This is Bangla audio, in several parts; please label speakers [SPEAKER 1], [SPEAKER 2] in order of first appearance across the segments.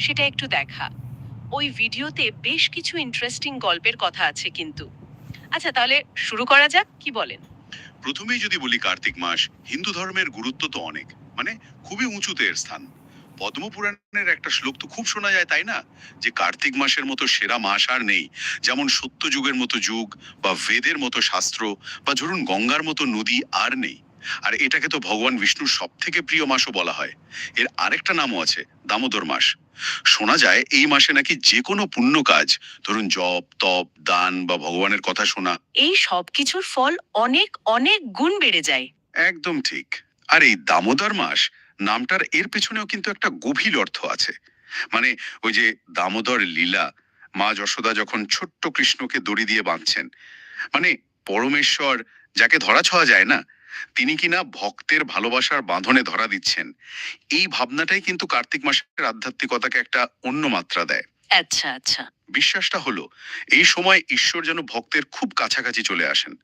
[SPEAKER 1] সেটা একটু দেখা। ওই ভিডিওতে বেশ কিছু ইন্টারেস্টিং গল্পের কথা আছে কিন্তু। আচ্ছা তাহলে শুরু করা যাক, কি বলেন?
[SPEAKER 2] প্রথমেই যদি বলি কার্তিক মাস, হিন্দু ধর্মের গুরুত্ব তো অনেক মানে খুবই উঁচুতে এর স্থান। পদ্মপুরাণের একটা শ্লোক তো খুব শোনা যায়, তাই না? যে কার্তিক মাসের মতো সেরা মাস আর নেই, যেমন সত্য যুগের মতো যুগ বা বেদের মতো শাস্ত্র বা ধরুন গঙ্গার মতো নদী আর নেই। আর এটাকে তো ভগবান বিষ্ণুর সব থেকে প্রিয় মাসও বলা হয়। এর আরেকটা নামও আছে দামোদর মাস। শোনা যায় এই মাসে নাকি যে কোনো পুণ্য কাজ ধরুন জপ তপ দান বা ভগবানের কথা শোনা।
[SPEAKER 1] এই সব কিছুর ফল অনেক অনেক গুণ বেড়ে যায়।
[SPEAKER 2] একদম ঠিক। আর এই দামোদর মাস নামটার এর পেছনেও কিন্তু একটা গভীর অর্থ আছে। মানে ওই যে দামোদর লীলা মা যশোদা যখন ছোট্ট কৃষ্ণকে দড়ি দিয়ে বাঁধছেন। মানে পরমেশ্বর যাকে ধরা ছোঁয়া যায় না তিনি কিনা ভক্তের ভালোবাসার বাঁধনে ধরা দিচ্ছেন। এই ভাবনাটাই কিন্তু কার্তিক মাসের আধ্যাত্মিকতাকে একটা অন্য মাত্রা দেয়।
[SPEAKER 1] আচ্ছা আচ্ছা।
[SPEAKER 2] বিশ্বাসটা হলো এই সময় ঈশ্বর যেন ভক্তের খুব কাছাকাছি চলে আসেন।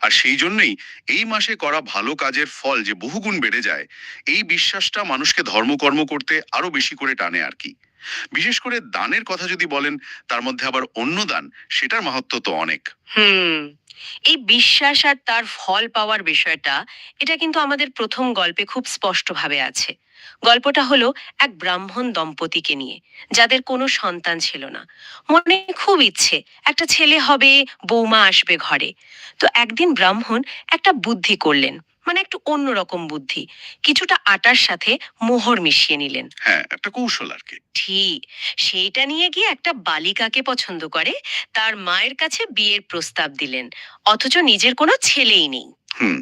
[SPEAKER 2] আর সেই জন্যই এই মাসে করা ভালো কাজের ফল যে বহুগুণ বেড়ে যায় এই বিশ্বাসটা মানুষকে ধর্মকর্ম করতে আরও বেশি করে টানে আর কি। বিশেষ করে দানের কথা যদি বলেন, তার মধ্যে আবার অন্য দান, সেটার মাহাত্ম তো অনেক।
[SPEAKER 1] হুম, এই বিশ্বাস আর তার ফল পাওয়ার বিষয়টা, এটা কিন্তু আমাদের প্রথম গল্পে খুব স্পষ্টভাবে আছে। গল্পটা হলো এক ব্রাহ্মণ দম্পতিকে নিয়ে, যাদের কোনো সন্তান ছিল না। মনে খুব ইচ্ছে, একটা ছেলে হবে, বৌমা আসবে ঘরে। তো একদিন ব্রাহ্মণ একটা বুদ্ধি করলেন। মানে একটু অন্যরকম বুদ্ধি। কিছুটা আটার সাথে মোহর মিশিয়ে নিলেন।
[SPEAKER 2] হ্যাঁ একটা কৌশল আর কি।
[SPEAKER 1] ঠিক। সেইটা নিয়ে গিয়ে একটা বালিকাকে পছন্দ করে তার মায়ের কাছে বিয়ের প্রস্তাব দিলেন। অথচ নিজের কোনো ছেলেই নেই।
[SPEAKER 2] হুম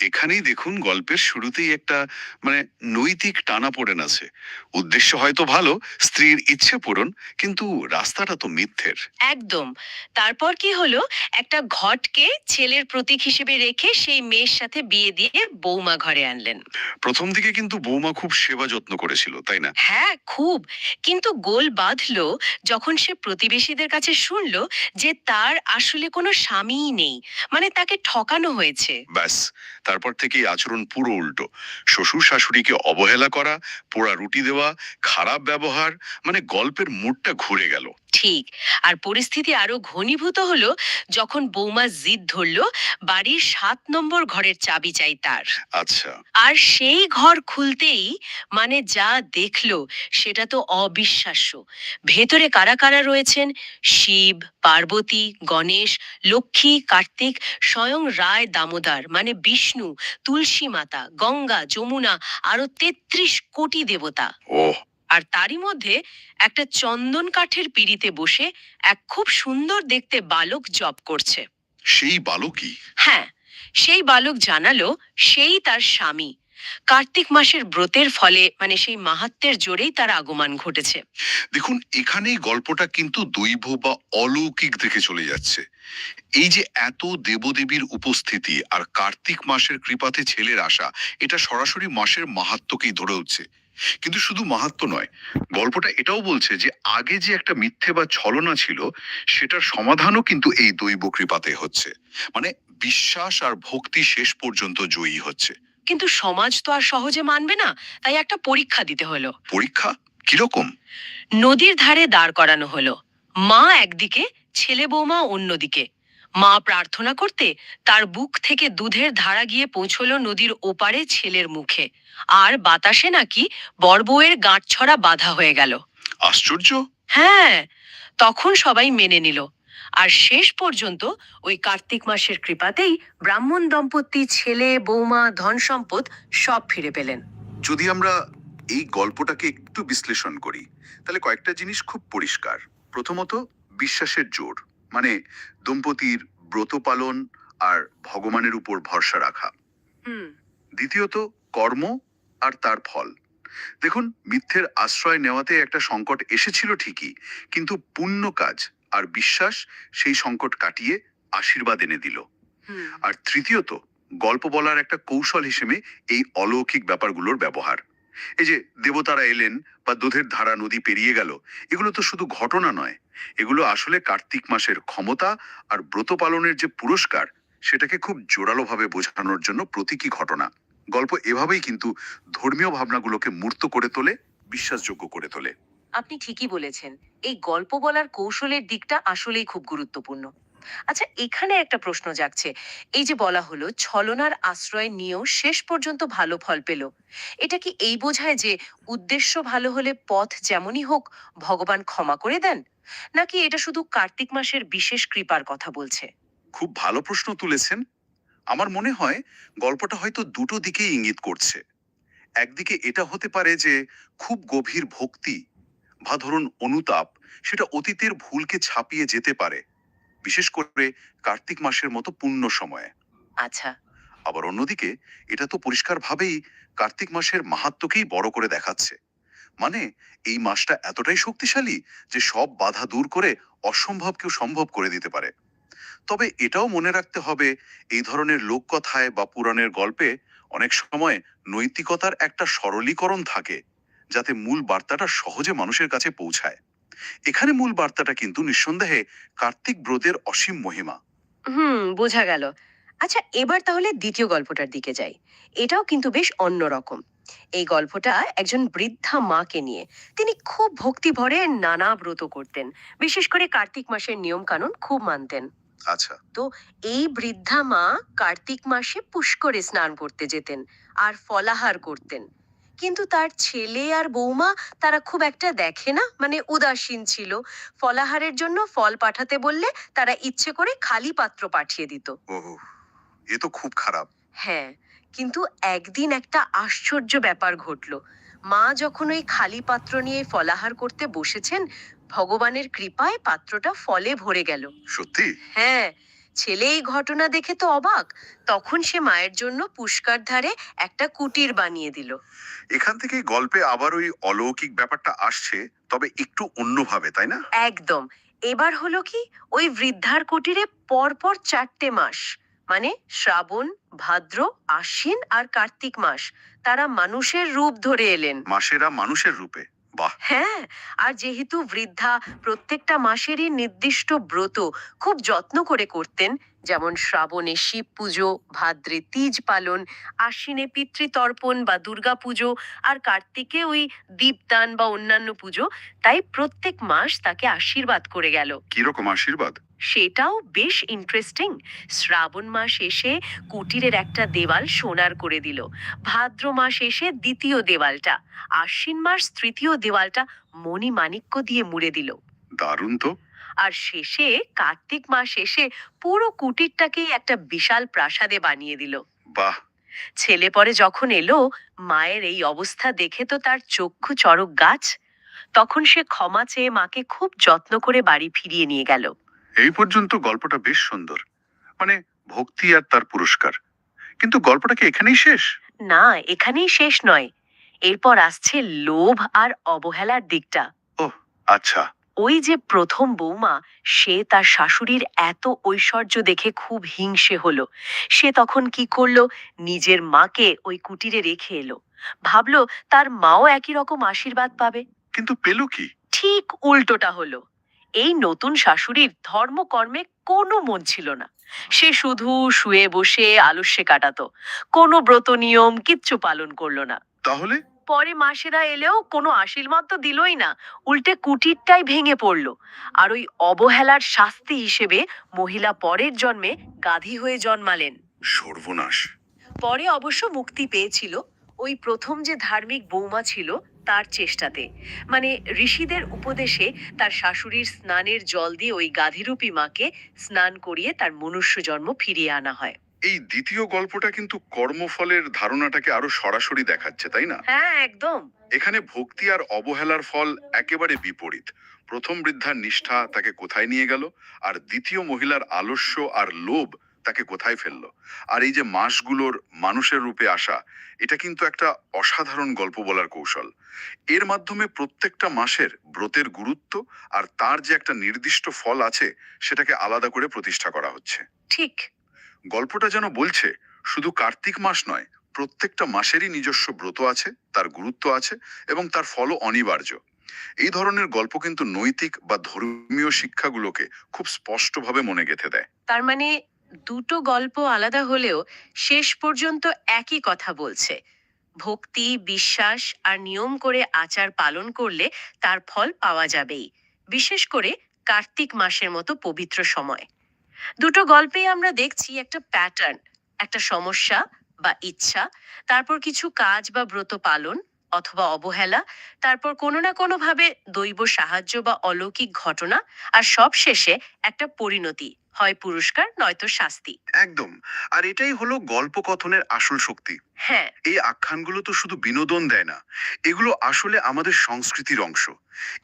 [SPEAKER 2] এখানেই দেখুন গল্পের শুরুতেই একটা মানে নৈতিক টানা পড়েন আছে। উদ্দেশ্য হয়তো ভালো স্ত্রীর ইচ্ছে পূরণ কিন্তু রাস্তাটা তো মিথ্যের।
[SPEAKER 1] একদম। তারপর কি হলো? একটা ঘটকে ছেলের প্রতীক হিসেবে রেখে সেই মেয়ের সাথে বিয়ে দিয়ে বৌমা ঘরে আনলেন।
[SPEAKER 2] প্রথম দিকে কিন্তু বৌমা খুব সেবা যত্ন করেছিল তাই না?
[SPEAKER 1] হ্যাঁ খুব। কিন্তু গোল বাঁধলো যখন সে প্রতিবেশীদের কাছে শুনলো যে তার আসলে কোনো স্বামীই নেই। মানে তাকে ঠকানো হয়েছে।
[SPEAKER 2] ব্যাস। তারপর থেকেই আচরণ পুরো উল্টো। শ্বশুর শাশুড়িকে অবহেলা করা, পোড়া রুটি দেওয়া, খারাপ ব্যবহার মানে গল্পের মুডটা ঘুরে গেল।
[SPEAKER 1] ঠিক। আর পরিস্থিতি আরও ঘনীভূত হলো যখন বৌমা জিদ ধরলো বাড়ির সাত নম্বর ঘরের চাবি চাই তার।
[SPEAKER 2] আচ্ছা।
[SPEAKER 1] আর সেই ঘর খুলতেই মানে যা দেখল সেটা তো অবিশ্বাস্য। ভেতরে কারা কারা রয়েছেন? শিব পার্বতী গণেশ লক্ষ্মী কার্তিক স্বয়ং রায় দামোদর মানে বিষ্ণু তুলসী মাতা গঙ্গা যমুনা আরও তেত্রিশ কোটি দেবতা।
[SPEAKER 2] ওহ
[SPEAKER 1] আর তারই মধ্যে একটা চন্দন কাঠের পিড়িতে বসে এক খুব সুন্দর দেখতে বালক জপ করছে।
[SPEAKER 2] সেই বালকই?
[SPEAKER 1] হ্যাঁ সেই বালক জানালো সেই তার স্বামী। কার্তিক মাসের ব্রতের ফলে মানে সেই মাহাত্মের জোরেই তার আগমন ঘটেছে।
[SPEAKER 2] দেখুন এখানেই গল্পটা কিন্তু দৈব বা অলৌকিক দিকে চলে যাচ্ছে। এই যে এত দেবদেবীর উপস্থিতি আর কার্তিক মাসের কৃপাতে ছেলের আশা এটা সরাসরি মাসের মাহাত্মকেই ধরে উঠছে। কিন্তু শুধু মাহাত্ম নয় গল্পটা এটাও বলছে যে আগে যে একটা মিথ্যে বা ছলনা ছিল সেটার সমাধানও কিন্তু এই দৈব কৃপাতে হচ্ছে। মানে বিশ্বাস আর ভক্তি শেষ পর্যন্ত জয়ী হচ্ছে।
[SPEAKER 1] কিন্তু সমাজ তো আর সহজে মানবে না তাই একটা পরীক্ষা দিতে হলো।
[SPEAKER 2] পরীক্ষা? কীরকম?
[SPEAKER 1] নদীর ধারে দাঁড় করানো হলো। মা একদিকে ছেলে বৌমা অন্যদিকে। মা প্রার্থনা করতে তার বুক থেকে দুধের ধারা গিয়ে পৌঁছল নদীর ওপারে ছেলের মুখে। আর বাতাসে নাকি বড়বউয়ের গাঁটছড়া বাধা হয়ে গেল।
[SPEAKER 2] আশ্চর্য!
[SPEAKER 1] হ্যাঁ তখন সবাই মেনে নিল। আর শেষ পর্যন্ত ওই কার্তিক মাসের কৃপাতেই ব্রাহ্মণ দম্পতি ছেলে বৌমা ধন সম্পদ সব ফিরে পেলেন।
[SPEAKER 2] যদি আমরা এই গল্পটাকে একটু বিশ্লেষণ করি তাহলে কয়েকটা জিনিস খুব পরিষ্কার। প্রথমত বিশ্বাসের জোর। মানে দম্পতির ব্রত পালন আর ভগবানের উপর ভরসা রাখা। দ্বিতীয়ত কর্ম আর তার ফল। দেখুন মিথ্যের আশ্রয় নেওয়াতে একটা সংকট এসেছিল ঠিকই কিন্তু পুণ্য কাজ আর বিশ্বাস সেই সংকট কাটিয়ে আশীর্বাদ এনে দিল। আর তৃতীয়ত গল্প বলার একটা কৌশল হিসেবে এই অলৌকিক ব্যাপারগুলোর ব্যবহার। এই যে দেবতারা এলেন বা দুধের ধারা, নদী পেরিয়ে গেল, এগুলো তো শুধু ঘটনা নয়। এগুলো আসলে কার্তিক মাসের ক্ষমতা আর ব্রত পালনের যে পুরস্কার, সেটাকে খুব জোরালোভাবে বোঝানোর জন্য প্রতীকী ঘটনা। গল্প এভাবেই কিন্তু ধর্মীয় ভাবনাগুলোকে মূর্ত করে তোলে, বিশ্বাসযোগ্য করে তোলে।
[SPEAKER 1] আপনি ঠিকই বলেছেন। এই গল্প বলার কৌশলের দিকটা আসলেই খুব গুরুত্বপূর্ণ। আচ্ছা এখানে একটা প্রশ্ন জাগছে। এই যে বলা হলো, ছলনার আশ্রয় নিয়েও শেষ পর্যন্ত ভালো ফল পেল। এটা কি এই বোঝায় যে উদ্দেশ্য ভালো হলে পথ যেমনই হোক, ভগবান ক্ষমা করে দেন? নাকি এটা শুধু কার্তিক মাসের বিশেষ কৃপার কথা বলছে?
[SPEAKER 2] খুব ভালো প্রশ্ন তুলেছেন। আমার মনে হয় গল্পটা হয়তো দুটো দিকেই ইঙ্গিত করছে। একদিকে এটা হতে পারে যে খুব গভীর ভক্তি বা ধরুন অনুতাপ, সেটা অতীতের ভুলকে ছাপিয়ে যেতে পারে। বিশেষ করে কার্তিক মাসের মতো পুণ্য সময়ে।
[SPEAKER 1] আচ্ছা।
[SPEAKER 2] আবার অন্যদিকে এটা তো পরিষ্কারভাবেই কার্তিক মাসের মাহাত্মকেই বড় করে দেখাচ্ছে। মানে এই মাসটা এতটাই শক্তিশালী যে সব বাধা দূর করে অসম্ভবকেও সম্ভব করে দিতে পারে। তবে এটাও মনে রাখতে হবে এই ধরনের লোককথায় বা পুরাণের গল্পে অনেক সময় নৈতিকতার একটা সরলীকরণ থাকে যাতে মূল বার্তাটা সহজে মানুষের কাছে পৌঁছায়। এখানে মূল বার্তাটা কিন্তু নিঃসন্দেহে কার্তিক ব্রতের অসীম মহিমা।
[SPEAKER 1] হুম বোঝা গেল। আচ্ছা এবার তাহলে দ্বিতীয় গল্পটার দিকে যাই। এটাও কিন্তু বেশ অন্যরকম এই গল্পটা একজন বৃদ্ধা মাকে নিয়ে। তিনি খুব ভক্তি ভরে নানা ব্রত করতেন। বিশেষ করে কার্তিক মাসের নিয়ম কানুন খুব মানতেন।
[SPEAKER 2] আচ্ছা।
[SPEAKER 1] তো এই বৃদ্ধা মা কার্তিক মাসে পুষ্করে স্নান করতে যেতেন আর ফলাহার করতেন। কিন্তু তার ছেলে আর বৌমা তারা খুব একটা দেখে না মানে উদাসীন ছিল। ফলাহারের জন্য ফল পাঠাতে বললে তারা ইচ্ছে করে খালি পাত্র পাঠিয়ে দিত।
[SPEAKER 2] ওহ এ তো খুব খারাপ।
[SPEAKER 1] হ্যাঁ কিন্তু একদিন একটা আশ্চর্য ব্যাপার ঘটলো। মা যখন ওই খালি পাত্র নিয়ে ফলাহার করতে বসেছেন ভগবানের কৃপায় পাত্রটা ফলে ভরে গেল।
[SPEAKER 2] সত্যি?
[SPEAKER 1] হ্যাঁ ছেলে এই ঘটনা দেখে তো অবাক। তখন সে মায়ের জন্য পুষ্কার ধারে একটা কুটির বানিয়ে দিল।
[SPEAKER 2] এখান থেকে গল্পে আবার ওই অলৌকিক ব্যাপারটা আসছে তবে একটু অন্যভাবে তাই না?
[SPEAKER 1] একদম। এবার হলো কি ওই বৃদ্ধার কুটিরে পরপর চারটে মাস মানে শ্রাবণ ভাদ্র আশ্বিন আর কার্তিক মাস তারা মানুষের রূপ ধরে এলেন।
[SPEAKER 2] মাসেরা মানুষের রূপে। বাহ
[SPEAKER 1] হ্যাঁ আর যেহেতু বৃদ্ধা প্রত্যেকটা মাসেরই নির্দিষ্ট ব্রত খুব যত্ন করে করতেন যেমন শ্রাবণে শিব পুজো ভাদ্রে তিজ পালন আশ্বিনে পিতৃতর্পণ বা দুর্গা পুজো আর কার্তিকে ওই দীপদান বা অন্যান্য পুজো। তাই প্রত্যেক মাস তাকে আশীর্বাদ করে গেল।
[SPEAKER 2] কীরকম আশীর্বাদ?
[SPEAKER 1] সেটাও বেশ ইন্টারেস্টিং শ্রাবণ মাস এসে কুটিরের একটা দেওয়াল সোনার করে দিল। ভাদ্র মাস এসে দ্বিতীয় দেওয়ালটা। আশ্বিন মাস তৃতীয় দেওয়ালটা মণি মাণিক্য দিয়ে মুড়ে দিল।
[SPEAKER 2] দারুণ তো।
[SPEAKER 1] আর শেষে কার্তিক মাস এসে পুরো কুটিরটাকেই একটা বিশাল প্রাসাদে বানিয়ে দিল।
[SPEAKER 2] বাহ!
[SPEAKER 1] ছেলে পরে যখন এলো মায়ের এই অবস্থা দেখে তো তার চক্ষু চড়ক গাছ। তখন সে ক্ষমা চেয়ে মাকে খুব যত্ন করে বাড়ি ফিরিয়ে নিয়ে গেল।
[SPEAKER 2] এই পর্যন্ত গল্পটা বেশ সুন্দর। মানে ভক্তি আর তার পুরস্কার। কিন্তু গল্পটা কি এখানেই শেষ?
[SPEAKER 1] না এখানেই শেষ নয়। এরপর আসছে লোভ আর অবহেলার দিকটা।
[SPEAKER 2] ও আচ্ছা।
[SPEAKER 1] ওই যে প্রথম বৌমা সে তার শাশুড়ির এত ঐশ্বর্য দেখে খুব হিংসে হলো। সে তখন কি করল? নিজের মাকে ওই কুটিরে রেখে এলো। ভাবলো তার মাও একই রকম আশীর্বাদ পাবে।
[SPEAKER 2] কিন্তু পেল কি?
[SPEAKER 1] ঠিক উল্টোটা হলো। এই নতুন শাশুড়ির ধর্মকর্মে কোনো মন ছিল না। সে শুধু শুয়ে বসে আলস্যে কাটাতো। কোনো ব্রত নিয়ম কিচ্ছু পালন করল না।
[SPEAKER 2] তাহলে?
[SPEAKER 1] পরে মাসেরা এলেও কোনো আশীর্বাদ তো দিলই না উল্টে কুটিরটাই ভেঙে পড়ল। আর ওই অবহেলার শাস্তি হিসেবে মহিলা পরের জন্মে গাধী হয়ে জন্মালেন।
[SPEAKER 2] সর্বনাশ।
[SPEAKER 1] পরে অবশ্য মুক্তি পেয়েছিল ওই প্রথম যে ধার্মিক বৌমা ছিল তার চেষ্টাতে। মানে ঋষিদের উপদেশে তার শাশুড়ির স্নানের জল দিয়ে ওই গাধিরূপী মাকে স্নান করিয়ে তার মনুষ্য জন্ম ফিরিয়ে আনা হয়।
[SPEAKER 2] এই দ্বিতীয় গল্পটা কিন্তু কর্মফলের ধারণাটাকে আরও সরাসরি দেখাচ্ছে তাই না?
[SPEAKER 1] হ্যাঁ একদম।
[SPEAKER 2] এখানে ভক্তি আর অবহেলার ফল একেবারে বিপরীত। প্রথম বৃদ্ধার নিষ্ঠা তাকে কোথায় নিয়ে গেল আর দ্বিতীয় মহিলার আলস্য আর লোভ তাকে কোথায় ফেলল? আর এই যে মাসগুলোর মানুষের রূপে আসা এটা কিন্তু একটা অসাধারণ গল্প বলার কৌশল। এর মাধ্যমে প্রত্যেকটা মাসের ব্রতের গুরুত্ব আর তার যে একটা নির্দিষ্ট ফল আছে সেটাকে আলাদা করে প্রতিষ্ঠা করা হচ্ছে।
[SPEAKER 1] ঠিক।
[SPEAKER 2] গল্পটা যেন বলছে, শুধু কার্তিক মাস নয়, প্রত্যেকটা মাসেরই নিজস্ব ব্রত আছে, তার গুরুত্ব আছে এবং তার ফলও অনিবার্য। এই ধরনের গল্প কিন্তু নৈতিক বা ধর্মীয় শিক্ষাগুলোকে খুব স্পষ্টভাবে মনে গেঁথে দেয়।
[SPEAKER 1] তার মানে দুটো গল্প আলাদা হলেও শেষ পর্যন্ত একই কথা বলছে। ভক্তি, বিশ্বাস আর নিয়ম করে আচার পালন করলে তার ফল পাওয়া যাবেই, বিশেষ করে কার্তিক মাসের মতো পবিত্র সময়। দুটো গল্পেই আমরা দেখছি একটা প্যাটার্ন একটা সমস্যা বা ইচ্ছা তারপর কিছু কাজ বা ব্রত পালন অথবা অবহেলা তারপর কোনো না কোনো ভাবে দৈব সাহায্য বা অলৌকিক ঘটনা আর সব শেষে একটা পরিণতি হয় পুরস্কার নয়তো শাস্তি।
[SPEAKER 2] একদম। আর এটাই হলো গল্প কথনের আসল শক্তি।
[SPEAKER 1] হ্যাঁ।
[SPEAKER 2] এই আখ্যানগুলো তো শুধু বিনোদন দেয় না এগুলো আসলে আমাদের সংস্কৃতির অংশ।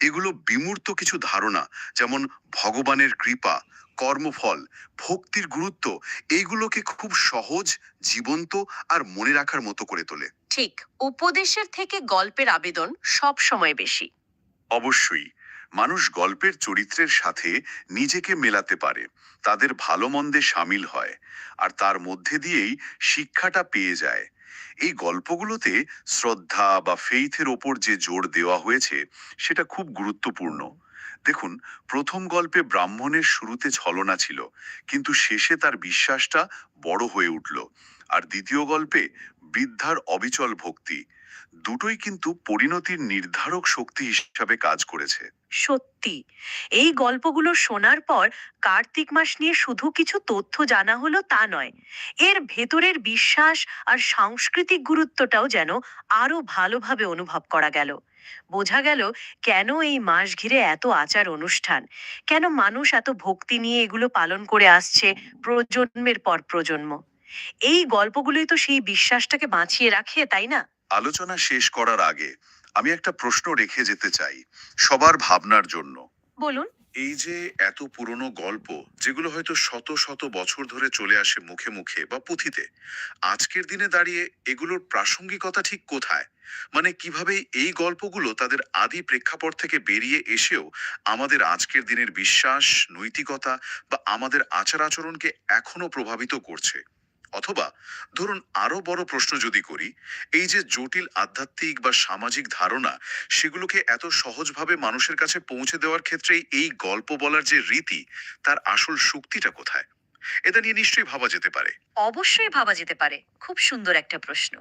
[SPEAKER 2] এগুলো বিমূর্ত কিছু ধারণা যেমন ভগবানের কৃপা কর্মফল ভক্তির গুরুত্ব এইগুলোকে খুব সহজ জীবন্ত আর মনে রাখার মতো করে তোলে।
[SPEAKER 1] ঠিক উপদেশের থেকে গল্পের আবেদন সব সময় বেশি।
[SPEAKER 2] অবশ্যই মানুষ গল্পের চরিত্রের সাথে নিজেকে মেলাতে পারে তাদের ভালো মন্দে সামিল হয় আর তার মধ্যে দিয়েই শিক্ষাটা পেয়ে যায়। এই গল্পগুলোতে শ্রদ্ধা বা ফেইথের ওপর যে জোর দেওয়া হয়েছে সেটা খুব গুরুত্বপূর্ণ। দেখুন, প্রথম গল্পে ব্রাহ্মণের শুরুতে ছলনা ছিল, কিন্তু শেষে তার বিশ্বাসটা বড় হয়ে উঠল। আর দ্বিতীয় গল্পে বৃদ্ধার অবিচল ভক্তি দুটোই কিন্তু পরিণতির নির্ধারক শক্তি হিসাবে কাজ করেছে।
[SPEAKER 1] সত্যি। এই গল্পগুলো শোনার পর কার্তিক মাস নিয়ে শুধু কিছু তথ্য জানা হলো তা নয়, এর ভেতরের বিশ্বাস আর সাংস্কৃতিক গুরুত্বটাও যেন আরও ভালোভাবে অনুভব করা গেল। বোঝা গেল কেন এই মাস ঘিরে এত আচার অনুষ্ঠান, কেন মানুষ এত ভক্তি নিয়ে এগুলো পালন করে আসছে প্রজন্মের পর প্রজন্ম। এই গল্পগুলোই তো সেই বিশ্বাসটাকে বাঁচিয়ে রাখে, তাই না?
[SPEAKER 2] আলোচনা শেষ করার আগে আমি একটা প্রশ্ন রেখে যেতে চাই সবার ভাবনার জন্য।
[SPEAKER 1] বলুন।
[SPEAKER 2] এই যে এত পুরনো গল্প যেগুলো হয়তো শত শত বছর ধরে চলে আসে মুখে মুখে বা পুঁথিতে আজকের দিনে দাঁড়িয়ে এগুলোর প্রাসঙ্গিকতা ঠিক কোথায়? মানে কীভাবে এই গল্পগুলো তাদের আদি প্রেক্ষাপট থেকে বেরিয়ে এসেও আমাদের আজকের দিনের বিশ্বাস নৈতিকতা বা আমাদের আচার আচরণকে এখনও প্রভাবিত করছে? অথবা ধরুন আরও বড় প্রশ্ন যদি করি, এই যে জটিল আধ্যাত্মিক বা সামাজিক ধারণা, সেগুলোকে এত সহজভাবে মানুষের কাছে পৌঁছে দেওয়ার ক্ষেত্রে এই গল্প বলার যে রীতি, তার আসল শক্তিটা কোথায়? এটা নিয়ে নিশ্চয়ই ভাবা যেতে পারে।
[SPEAKER 1] অবশ্যই ভাবা যেতে পারে। খুব সুন্দর একটা প্রশ্ন।